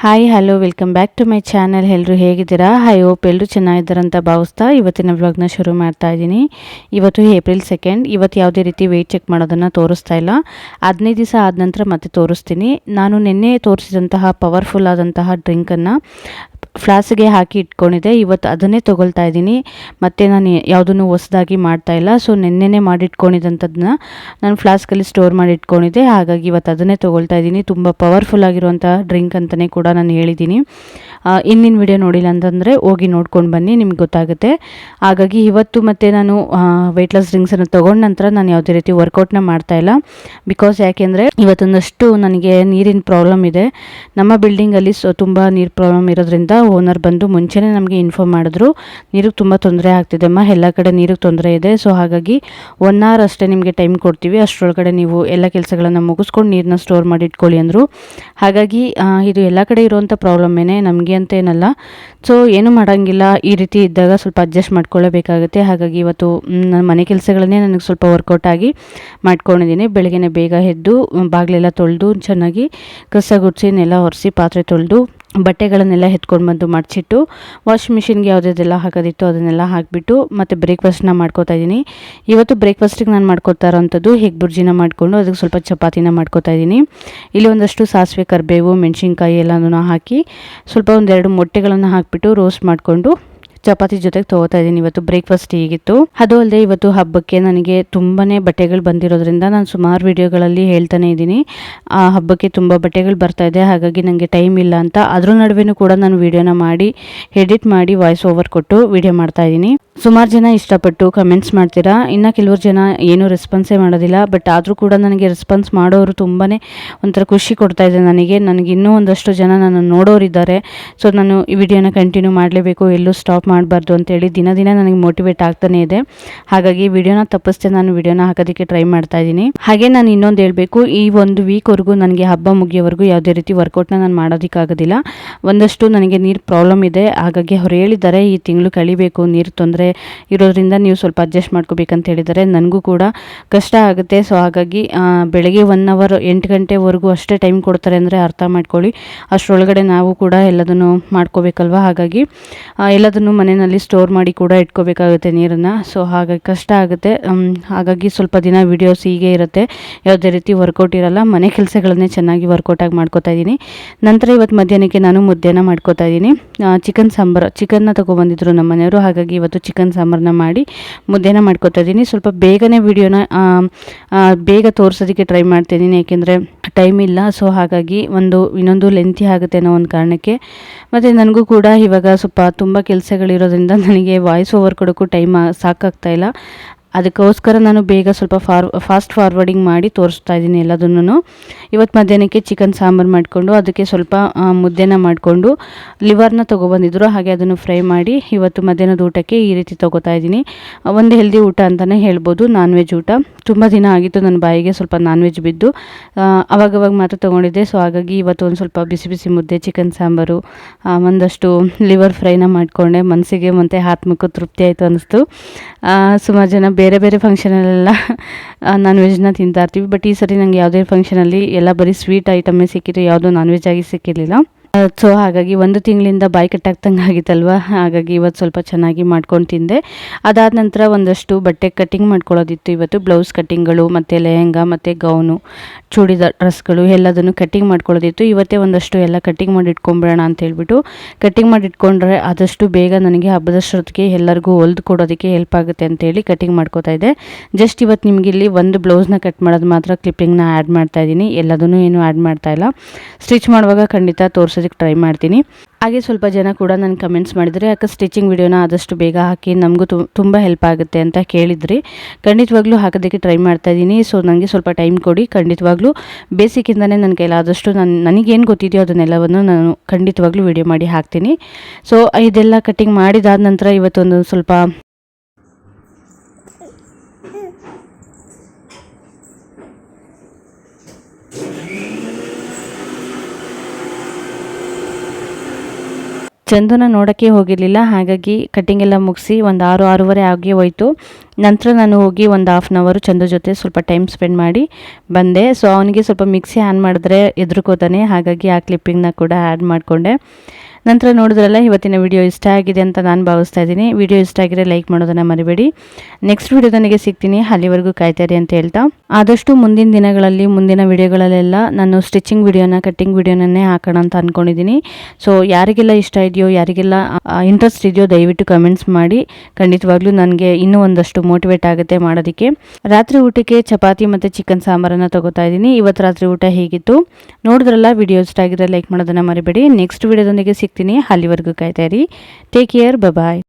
Hi hello welcome back to my channel ಎಲ್ಲರೂ ಹೇಗಿದ್ದೀರಾ? High ಓಪ್ ಎಲ್ಲರೂ ಚೆನ್ನಾಗಿದ್ದಾರಂತ ಭಾವಿಸ್ತಾ ಇವತ್ತಿನ ವ್ಲಾಗ್ನ ಶುರು ಮಾಡ್ತಾ ಇದ್ದೀನಿ. ಇವತ್ತು ಏಪ್ರಿಲ್ ಸೆಕೆಂಡ್ ಇವತ್ತು ಯಾವುದೇ ರೀತಿ ವೆಯ್ಟ್ ಚೆಕ್ ಮಾಡೋದನ್ನು ತೋರಿಸ್ತಾ ಇಲ್ಲ. ಹದಿನೈದು ದಿವಸ ಆದ ನಂತರ ಮತ್ತೆ ತೋರಿಸ್ತೀನಿ. ನಾನು ನಿನ್ನೆ ತೋರಿಸಿದಂತಹ ಪವರ್ಫುಲ್ ಆದಂತಹ ಡ್ರಿಂಕನ್ನು ಫ್ಲಾಸ್ಗೆ ಹಾಕಿ ಇಟ್ಕೊಂಡಿದ್ದೆ. ಇವತ್ತು ಅದನ್ನೇ ತೊಗೊಳ್ತಾ ಇದ್ದೀನಿ. ಮತ್ತು ನಾನು ಯಾವುದನ್ನು ಹೊಸದಾಗಿ ಮಾಡ್ತಾ ಇಲ್ಲ. ಸೊ ನೆನ್ನೆನೇ ಮಾಡಿಟ್ಕೊಂಡಿದ್ದಂಥದ್ದನ್ನ ನಾನು ಫ್ಲಾಸ್ಕಲ್ಲಿ ಸ್ಟೋರ್ ಮಾಡಿ ಇಟ್ಕೊಂಡಿದ್ದೆ ಹಾಗಾಗಿ ಇವತ್ತು ಅದನ್ನೇ ತೊಗೊಳ್ತಾ ಇದ್ದೀನಿ. ತುಂಬ ಪವರ್ಫುಲ್ ಆಗಿರುವಂಥ ಡ್ರಿಂಕ್ ಅಂತಲೇ ಕೂಡ ನಾನು ಹೇಳಿದ್ದೀನಿ. ಇನ್ನಿನ ವಿಡಿಯೋ ನೋಡಿಲ್ಲ ಅಂತಂದರೆ ಹೋಗಿ ನೋಡ್ಕೊಂಡು ಬನ್ನಿ, ನಿಮ್ಗೆ ಗೊತ್ತಾಗುತ್ತೆ. ಹಾಗಾಗಿ ಇವತ್ತು ಮತ್ತು ನಾನು ವೆಯ್ಟ್ ಲಾಸ್ ಡ್ರಿಂಕ್ಸನ್ನು ತೊಗೊಂಡ ನಂತರ ನಾನು ಯಾವುದೇ ರೀತಿ ವರ್ಕೌಟ್ನ ಮಾಡ್ತಾ ಇಲ್ಲ. ಬಿಕಾಸ್ ಯಾಕೆಂದರೆ ಇವತ್ತೊಂದಷ್ಟು ನನಗೆ ನೀರಿನ ಪ್ರಾಬ್ಲಮ್ ಇದೆ. ನಮ್ಮ ಬಿಲ್ಡಿಂಗಲ್ಲಿ ಸೊ, ತುಂಬ ನೀರು ಪ್ರಾಬ್ಲಮ್ ಇರೋದ್ರಿಂದ ಓನರ್ ಬಂದು ಮುಂಚೆನೇ ನಮಗೆ ಇನ್ಫಾರ್ಮ್ ಮಾಡಿದ್ರು. ನೀರಿಗೆ ತುಂಬ ತೊಂದರೆ ಆಗ್ತಿದೆ ಅಮ್ಮ, ಎಲ್ಲ ಕಡೆ ನೀರಿಗೆ ತೊಂದರೆ ಇದೆ. ಸೊ ಹಾಗಾಗಿ ಒನ್ ಅವರ್ ಅಷ್ಟೇ ನಿಮಗೆ ಟೈಮ್ ಕೊಡ್ತೀವಿ. ಅಷ್ಟರೊಳಗಡೆ ನೀವು ಎಲ್ಲ ಕೆಲಸಗಳನ್ನು ಮುಗಿಸ್ಕೊಂಡು ನೀರನ್ನ ಸ್ಟೋರ್ ಮಾಡಿ ಇಟ್ಕೊಳ್ಳಿ ಅಂದರು. ಹಾಗಾಗಿ ಇದು ಎಲ್ಲ ಕಡೆ ಇರುವಂಥ ಪ್ರಾಬ್ಲಮ್ಮೇ ನಮಗೆ ಅಂತ ಏನಲ್ಲ ಸೊ ಏನು ಮಾಡೋಂಗಿಲ್ಲ. ಈ ರೀತಿ ಇದ್ದಾಗ ಸ್ವಲ್ಪ ಅಡ್ಜಸ್ಟ್ ಮಾಡ್ಕೊಳ್ಳೇಬೇಕಾಗುತ್ತೆ. ಹಾಗಾಗಿ ಇವತ್ತು ನನ್ನ ಮನೆ ಕೆಲಸಗಳನ್ನೇ ನನಗೆ ಸ್ವಲ್ಪ ವರ್ಕೌಟ್ ಆಗಿ ಮಾಡ್ಕೊಂಡಿದ್ದೀನಿ. ಬೆಳಗ್ಗೆ ಬೇಗ ಎದ್ದು, ಬಾಗಿಲೆಲ್ಲ ತೊಳೆದು, ಚೆನ್ನಾಗಿ ಕಸ ಗುಡಿಸಿ, ನೆಲ ಒರೆಸಿ, ಪಾತ್ರೆ ತೊಳೆದು ಬಟ್ಟೆಗಳನ್ನೆಲ್ಲ ಎತ್ಕೊಂಡು ಬಂದು ಮಡಚಿಟ್ಟು ವಾಷಿಂಗ್ ಮಿಷಿನ್ಗೆ ಯಾವುದ್ಯಾವ್ದೆಲ್ಲ ಹಾಕೋದಿತ್ತು ಅದನ್ನೆಲ್ಲ ಹಾಕಿಬಿಟ್ಟು ಮತ್ತು ಬ್ರೇಕ್ಫಾಸ್ಟ್ನ ಮಾಡ್ಕೋತಾ ಇದ್ದೀನಿ. ಇವತ್ತು ಬ್ರೇಕ್ಫಾಸ್ಟಿಗೆ ನಾನು ಮಾಡ್ಕೊತಾ ಇರೋವಂಥದ್ದು ಹೆಗ್ ಬುರ್ಜಿನ ಮಾಡಿಕೊಂಡು ಅದಕ್ಕೆ ಸ್ವಲ್ಪ ಚಪಾತಿನ ಮಾಡ್ಕೋತಾ ಇದ್ದೀನಿ. ಇಲ್ಲಿ ಒಂದಷ್ಟು ಸಾಸಿವೆ ಕರಿಬೇವು, ಮೆಣಸಿನ್ಕಾಯಿ ಎಲ್ಲನೂ ಹಾಕಿ ಸ್ವಲ್ಪ ಒಂದೆರಡು ಮೊಟ್ಟೆಗಳನ್ನು ಹಾಕಿಬಿಟ್ಟು ರೋಸ್ಟ್ ಮಾಡಿಕೊಂಡು ಚಪಾತಿ ಜೊತೆಗೆ ತಗೋತಾ ಇದ್ದೀನಿ ಇವತ್ತು ಬ್ರೇಕ್ಫಾಸ್ಟ್ ಹೀಗಿತ್ತು. ಅದು ಅಲ್ಲದೆ ಇವತ್ತು ಹಬ್ಬಕ್ಕೆ ನನಗೆ ತುಂಬಾ ಬಟ್ಟೆಗಳು ಬಂದಿರೋದ್ರಿಂದ ನಾನು ಸುಮಾರು ವಿಡಿಯೋಗಳಲ್ಲಿ ಹೇಳ್ತಾನೆ ಇದ್ದೀನಿ ಆ ಹಬ್ಬಕ್ಕೆ ತುಂಬ ಬಟ್ಟೆಗಳು ಬರ್ತಾ ಇದೆ. ಹಾಗಾಗಿ ನನಗೆ ಟೈಮ್ ಇಲ್ಲ ಅಂತ. ಅದ್ರ ನಡುವೆನೂ ಕೂಡ ನಾನು ವಿಡಿಯೋನ ಮಾಡಿ ಎಡಿಟ್ ಮಾಡಿ ವಾಯ್ಸ್ ಓವರ್ ಕೊಟ್ಟು ವಿಡಿಯೋ ಮಾಡ್ತಾ ಇದ್ದೀನಿ ಸುಮಾರು ಜನ ಇಷ್ಟಪಟ್ಟು ಕಮೆಂಟ್ಸ್ ಮಾಡ್ತೀರಾ? ಇನ್ನು ಕೆಲವರು ಜನ ಏನೂ ರೆಸ್ಪಾನ್ಸೇ ಮಾಡೋದಿಲ್ಲ ಬಟ್ ಆದರೂ ಕೂಡ ನನಗೆ ರೆಸ್ಪಾನ್ಸ್ ಮಾಡೋರು ತುಂಬಾ ಒಂಥರ ಖುಷಿ ಕೊಡ್ತಾ ಇದೆ ನನಗೆ. ನನಗೆ ಇನ್ನೂ ಒಂದಷ್ಟು ಜನ ನಾನು ನೋಡೋರಿದ್ದಾರೆ. ಸೊ ನಾನು ಈ ವಿಡಿಯೋನ ಕಂಟಿನ್ಯೂ ಮಾಡಲೇಬೇಕು, ಎಲ್ಲೂ ಸ್ಟಾಪ್ ಮಾಡಬಾರ್ದು ಅಂತೇಳಿ ದಿನ ದಿನ ನನಗೆ ಮೋಟಿವೇಟ್ ಆಗ್ತಾನೆ ಇದೆ. ಹಾಗಾಗಿ ವಿಡಿಯೋನ ತಪ್ಪಿಸ್ತೇ ನಾನು ವಿಡಿಯೋನ ಹಾಕೋದಕ್ಕೆ ಟ್ರೈ ಮಾಡ್ತಾ ಇದ್ದೀನಿ. ಹಾಗೆ ನಾನು ಇನ್ನೊಂದು ಹೇಳಬೇಕು, ಈ ಒಂದು ವೀಕ್ವರೆಗೂ ನನಗೆ ಹಬ್ಬ ಮುಗಿಯೋವರೆಗೂ ಯಾವುದೇ ರೀತಿ ವರ್ಕೌಟ್ನ ನಾನು ಮಾಡೋದಕ್ಕಾಗೋದಿಲ್ಲ. ಒಂದಷ್ಟು ನನಗೆ ನೀರು ಪ್ರಾಬ್ಲಮ್ ಇದೆ, ಹಾಗಾಗಿ ಅವ್ರು ಹೇಳಿದ್ದಾರೆ ಈ ತಿಂಗಳು ಕಳಿಬೇಕು, ನೀರು ತೊಂದರೆ ಇರೋದ್ರಿಂದ ನೀವು ಸ್ವಲ್ಪ ಅಡ್ಜಸ್ಟ್ ಮಾಡ್ಕೋಬೇಕಂತ ಹೇಳಿದರೆ ನನಗೂ ಕೂಡ ಕಷ್ಟ ಆಗುತ್ತೆ. ಸೊ ಹಾಗಾಗಿ ಬೆಳಗ್ಗೆ ಒನ್ ಅವರ್ ಎಂಟು ಗಂಟೆವರೆಗೂ ಅಷ್ಟೇ ಟೈಮ್ ಕೊಡ್ತಾರೆ ಅಂದರೆ ಅರ್ಥ ಮಾಡ್ಕೊಳ್ಳಿ. ಅಷ್ಟರೊಳಗಡೆ ನಾವು ಕೂಡ ಎಲ್ಲದನ್ನು ಮಾಡ್ಕೋಬೇಕಲ್ವ? ಹಾಗಾಗಿ ಎಲ್ಲದನ್ನು ಮನೆಯಲ್ಲಿ ಸ್ಟೋರ್ ಮಾಡಿ ಕೂಡ ಇಟ್ಕೋಬೇಕಾಗುತ್ತೆ ನೀರನ್ನು. ಸೊ ಹಾಗಾಗಿ ಕಷ್ಟ ಆಗುತ್ತೆ. ಹಾಗಾಗಿ ಸ್ವಲ್ಪ ದಿನ ವೀಡಿಯೋಸ್ ಹೀಗೆ ಇರುತ್ತೆ. ಯಾವುದೇ ರೀತಿ ವರ್ಕೌಟ್ ಇರಲ್ಲ. ಮನೆ ಕೆಲಸಗಳನ್ನೇ ಚೆನ್ನಾಗಿ ವರ್ಕೌಟಾಗಿ ಮಾಡ್ಕೋತಾ ಇದ್ದೀನಿ. ನಂತರ ಇವತ್ತು ಮಧ್ಯಾಹ್ನಕ್ಕೆ ನಾನು ಮುದ್ದೆನ ಮಾಡ್ಕೋತಾ ಇದ್ದೀನಿ. ಚಿಕನ್ ಸಾಂಬಾರು ಚಿಕನ್ನ ತೊಗೊಬಂದಿದ್ರು ನಮ್ಮ ಮನೆಯವರು ಹಾಗಾಗಿ ಇವತ್ತು ಚಿಕನ್ ಚಿಕನ್ ಸಾಂಬಾರನ್ನ ಮಾಡಿ ಮುದ್ದೆನ ಮಾಡ್ಕೊತಾ ಇದ್ದೀನಿ. ಸ್ವಲ್ಪ ಬೇಗನೆ ವಿಡಿಯೋನ ಬೇಗ ತೋರಿಸೋದಕ್ಕೆ ಟ್ರೈ ಮಾಡ್ತಿದ್ದೀನಿ. ಏಕೆಂದರೆ ಟೈಮ್ ಇಲ್ಲ. ಸೊ ಹಾಗಾಗಿ ಒಂದು, ಇನ್ನೊಂದು ಲೆಂತಿ ಆಗುತ್ತೆ ಅನ್ನೋ ಒಂದು ಕಾರಣಕ್ಕೆ. ಮತ್ತು ನನಗೂ ಕೂಡ ಇವಾಗ ಸ್ವಲ್ಪ ತುಂಬ ಕೆಲಸಗಳಿರೋದ್ರಿಂದ ನನಗೆ ವಾಯ್ಸ್ ಓವರ್ ಕೊಡೋಕ್ಕೂ ಟೈಮ್ ಸಾಕಾಗ್ತಾ ಇಲ್ಲ. ಅದಕ್ಕೋಸ್ಕರ ನಾನು ಬೇಗ ಸ್ವಲ್ಪ ಫಾರ್ ಫಾಸ್ಟ್ ಫಾರ್ವರ್ಡಿಂಗ್ ಮಾಡಿ ತೋರಿಸ್ತಾ ಇದ್ದೀನಿ ಎಲ್ಲದನ್ನು. ಇವತ್ತು ಮಧ್ಯಾಹ್ನಕ್ಕೆ ಚಿಕನ್ ಸಾಂಬಾರು ಮಾಡಿಕೊಂಡು, ಅದಕ್ಕೆ ಸ್ವಲ್ಪ ಮುದ್ದೆನ ಮಾಡಿಕೊಂಡು ಲಿವರ್ನ ತೊಗೊಬಂದಿದ್ರು. ಹಾಗೆ ಅದನ್ನು ಫ್ರೈ ಮಾಡಿ ಇವತ್ತು ಮಧ್ಯಾಹ್ನದ ಊಟಕ್ಕೆ ಈ ರೀತಿ ತೊಗೋತಾ ಇದ್ದೀನಿ. ಒಂದು ಹೆಲ್ದಿ ಊಟ ಅಂತಲೇ ಹೇಳ್ಬೋದು ನಾನ್ ವೆಜ್ ಊಟ. ತುಂಬ ದಿನ ಆಗಿತ್ತು ನನ್ನ ಬಾಯಿಗೆ ಸ್ವಲ್ಪ ನಾನ್ ವೆಜ್ ಬಿದ್ದು ಅವಾಗವಾಗ ಮಾತ್ರ ತೊಗೊಂಡಿದ್ದೆ. ಸೊ ಹಾಗಾಗಿ ಇವತ್ತು ಒಂದು ಸ್ವಲ್ಪ ಬಿಸಿ ಬಿಸಿ ಮುದ್ದೆ ಚಿಕನ್ ಸಾಂಬಾರು ಒಂದಷ್ಟು ಲಿವರ್ ಫ್ರೈನ ಮಾಡಿಕೊಂಡೆ. ಮನಸ್ಸಿಗೆ ಮತ್ತು ಆತ್ಮಕ್ಕೂ ತೃಪ್ತಿ ಆಯಿತು ಅನ್ನಿಸ್ತು ಸುಮಾರು ಜನ ಬೇರೆ ಬೇರೆ ಫಂಕ್ಷನಲ್ಲೆಲ್ಲ ನಾನ್ ವೆಜ್ನ ತಿಂತಾ ಇರ್ತೀವಿ. ಬಟ್ ಈ ಸರಿ ನನಗೆ ಯಾವುದೇ ಫಂಕ್ಷನಲ್ಲಿ ಎಲ್ಲ ಬರೀ ಸ್ವೀಟ್ ಐಟಮೇ ಸಿಕ್ಕಿತ್ತು ಯಾವುದೂ ನಾನ್ ವೆಜ್ ಆಗಿ ಸಿಕ್ಕಿರಲಿಲ್ಲ. ಸೊ ಹಾಗಾಗಿ ಒಂದು ತಿಂಗಳಿಂದ ಬಾಯಿ ಕಟ್ಟಾಗ್ತಂಗೆ ಆಗಿತ್ತಲ್ವ? ಹಾಗಾಗಿ ಇವತ್ತು ಸ್ವಲ್ಪ ಚೆನ್ನಾಗಿ ಮಾಡ್ಕೊಂಡು ತಿಂದೆ. ಅದಾದ ನಂತರ ಒಂದಷ್ಟು ಬಟ್ಟೆ ಕಟ್ಟಿಂಗ್ ಮಾಡ್ಕೊಳ್ಳೋದಿತ್ತು ಇವತ್ತು. ಬ್ಲೌಸ್ ಕಟ್ಟಿಂಗ್ಗಳು ಮತ್ತು ಲೆಹಂಗಾ, ಮತ್ತು ಗೌನು, ಚೂಡಿದಾರ್ ಡ್ರೆಸ್ಗಳು ಎಲ್ಲದನ್ನು ಕಟ್ಟಿಂಗ್ ಮಾಡ್ಕೊಳ್ಳೋದಿತ್ತು ಇವತ್ತೇ ಒಂದಷ್ಟು ಎಲ್ಲ ಕಟ್ಟಿಂಗ್ ಮಾಡಿ ಇಟ್ಕೊಂಬಿಡೋಣ ಅಂತ ಹೇಳ್ಬಿಟ್ಟು ಕಟ್ಟಿಂಗ್ ಮಾಡಿ ಇಟ್ಕೊಂಡ್ರೆ ಆದಷ್ಟು ಬೇಗ ನನಗೆ ಹಬ್ಬದಷ್ಟೊತ್ತಿಗೆ ಎಲ್ಲರಿಗೂ ಹೊಲ್ದು ಕೊಡೋದಕ್ಕೆ ಹೆಲ್ಪ್ ಆಗುತ್ತೆ ಅಂತೇಳಿ ಕಟ್ಟಿಂಗ್ ಮಾಡ್ಕೋತಾ ಇದ್ದೆ. ಜಸ್ಟ್ ಇವತ್ತು ನಿಮಗೆ ಇಲ್ಲಿ ಒಂದು ಬ್ಲೌಸ್ನ ಕಟ್ ಮಾಡೋದು ಮಾತ್ರ ಕ್ಲಿಪ್ಪಿಂಗ್ನ ಆ್ಯಡ್ ಮಾಡ್ತಾ ಇದ್ದೀನಿ. ಎಲ್ಲದನ್ನು ಏನು ಆ್ಯಡ್ ಮಾಡ್ತಾ ಇಲ್ಲ. ಸ್ಟಿಚ್ ಮಾಡುವಾಗ ಖಂಡಿತ ತೋರಿಸೋದಕ್ಕೆ ಟ್ರೈ ಮಾಡ್ತೀನಿ. ಹಾಗೆ ಸ್ವಲ್ಪ ಜನ ಕೂಡ ನಾನು ಕಮೆಂಟ್ಸ್ ಮಾಡಿದರೆ, ಯಾಕೆ ಸ್ಟಿಚಿಂಗ್ ವಿಡಿಯೋನ ಆದಷ್ಟು ಬೇಗ ಹಾಕಿ ನಮಗೂ ತುಂಬ ಹೆಲ್ಪ್ ಆಗುತ್ತೆ ಅಂತ ಕೇಳಿದ್ರಿ. ಖಂಡಿತವಾಗ್ಲೂ ಹಾಕೋದಕ್ಕೆ ಟ್ರೈ ಮಾಡ್ತಾ ಇದ್ದೀನಿ ಸೊ ನನಗೆ ಸ್ವಲ್ಪ ಟೈಮ್ ಕೊಡಿ. ಖಂಡಿತವಾಗ್ಲೂ ಬೇಸಿಕ್ಕಿಂದನೇ ನನ್ನ ಆದಷ್ಟು ನನ್ನ ನನಗೇನು ಗೊತ್ತಿದೆಯೋ ಅದನ್ನೆಲ್ಲವನ್ನು ನಾನು ಖಂಡಿತವಾಗ್ಲೂ ವಿಡಿಯೋ ಮಾಡಿ ಹಾಕ್ತೀನಿ. ಸೊ ಇದೆಲ್ಲ ಕಟ್ಟಿಂಗ್ ಮಾಡಿದಾದ ನಂತರ ಇವತ್ತೊಂದು ಸ್ವಲ್ಪ ಚಂದುನ ನೋಡೋಕ್ಕೆ ಹೋಗಿರಲಿಲ್ಲ. ಹಾಗಾಗಿ ಕಟ್ಟಿಂಗ್ ಎಲ್ಲ ಮುಗಿಸಿ ಒಂದು ಆರು, ಆರೂವರೆ ಆಗಿ ಹೋಯಿತು. ನಂತರ ನಾನು ಹೋಗಿ ಒಂದು ಹಾಫ್ ಆನ್ ಅವರು ಚಂದು ಜೊತೆ ಸ್ವಲ್ಪ ಟೈಮ್ ಸ್ಪೆಂಡ್ ಮಾಡಿ ಬಂದೆ. ಸೊ ಅವನಿಗೆ ಸ್ವಲ್ಪ ಮಿಕ್ಸಿ ಆನ್ ಮಾಡಿದ್ರೆ ಎದುರುಕೋತಾನೆ ಹಾಗಾಗಿ ಆ ಕ್ಲಿಪ್ಪಿಂಗ್ನ ಕೂಡ ಆ್ಯಡ್ ಮಾಡಿಕೊಂಡೆ. ನಂತರ ನೋಡಿದ್ರಲ್ಲ, ಇವತ್ತಿನ ವಿಡಿಯೋ ಇಷ್ಟ ಆಗಿದೆ ಅಂತ ನಾನು ಭಾವಿಸ್ತಾ ಇದ್ದೀನಿ. ವಿಡಿಯೋ ಇಷ್ಟ ಆಗಿದ್ರೆ ಲೈಕ್ ಮಾಡೋದನ್ನು ಮರಿಬೇಡಿ. ನೆಕ್ಸ್ಟ್ ವಿಡಿಯೋದನಿಗೆ ಸಿಗ್ತೀನಿ. ಅಲ್ಲಿವರೆಗೂ ಕಾಯ್ತಾರೆ ಅಂತ ಹೇಳ್ತಾ. ಆದಷ್ಟು ಮುಂದಿನ ದಿನಗಳಲ್ಲಿ, ಮುಂದಿನ ವಿಡಿಯೋಗಳಲ್ಲೆಲ್ಲ ನಾನು ಸ್ಟಿಚಿಂಗ್ ವಿಡಿಯೋನ ಕಟ್ಟಿಂಗ್ ವಿಡಿಯೋನನ್ನೇ ಹಾಕೋಣ ಅಂತ ಅಂದ್ಕೊಂಡಿದ್ದೀನಿ ಸೊ ಯಾರಿಗೆಲ್ಲ ಇಷ್ಟ ಇದೆಯೋ, ಯಾರಿಗೆಲ್ಲ ಇಂಟ್ರೆಸ್ಟ್ ಇದೆಯೋ ದಯವಿಟ್ಟು ಕಮೆಂಟ್ಸ್ ಮಾಡಿ. ಖಂಡಿತವಾಗ್ಲೂ ನನಗೆ ಇನ್ನೂ ಒಂದಷ್ಟು ಮೋಟಿವೇಟ್ ಆಗುತ್ತೆ ಮಾಡೋದಕ್ಕೆ. ರಾತ್ರಿ ಊಟಕ್ಕೆ ಚಪಾತಿ ಮತ್ತು ಚಿಕನ್ ಸಾಂಬಾರನ್ನು ತಗೋತಾ ಇದ್ದೀನಿ. ಇವತ್ತು ರಾತ್ರಿ ಊಟ ಹೇಗಿತ್ತು? ನೋಡಿದ್ರಲ್ಲ ವಿಡಿಯೋ ಇಷ್ಟ ಆಗಿದ್ರೆ ಲೈಕ್ ಮಾಡೋದನ್ನು ಮರಿಬೇಡಿ. ನೆಕ್ಸ್ಟ್ ವಿಡಿಯೋದೊಂದಿಗೆ ಸಿಗ್ತೀನಿ. ಅಲ್ಲಿವರೆಗೂ ಕಾಯ್ತಾ ಇರಿ. Take care bye